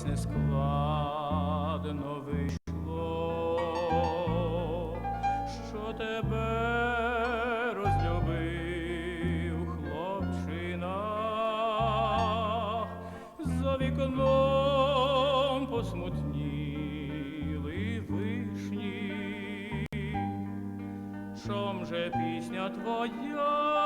ось нескладно вийшло, що тебе розлюбив хлопчина, за вікном посмутніли вишні, чом же пісня твоя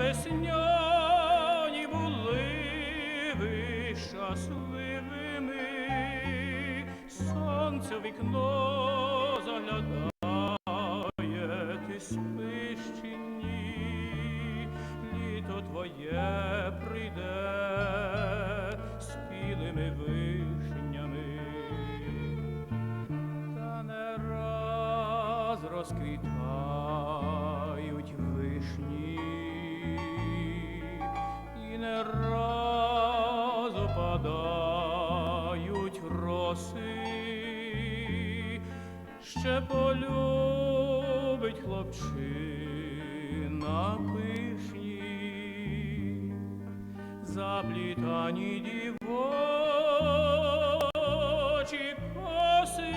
весняні були ви щасливими, сонце вікно заглядає, ти спиш чи ні, літо твоє прийде спілими вишнями, та не раз розквітають ще полюбить хлопчина пишні, заплітані дівочі коси,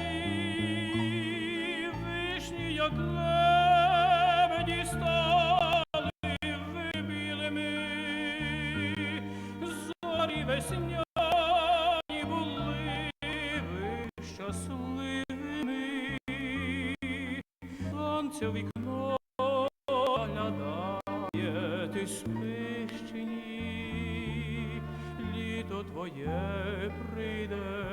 вишні, як лебеді стали вибілими, зорі весняні сонце вікно глядає, ти спиш літо твоє прийде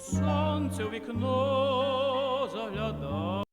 Сонце в вікно заглядає,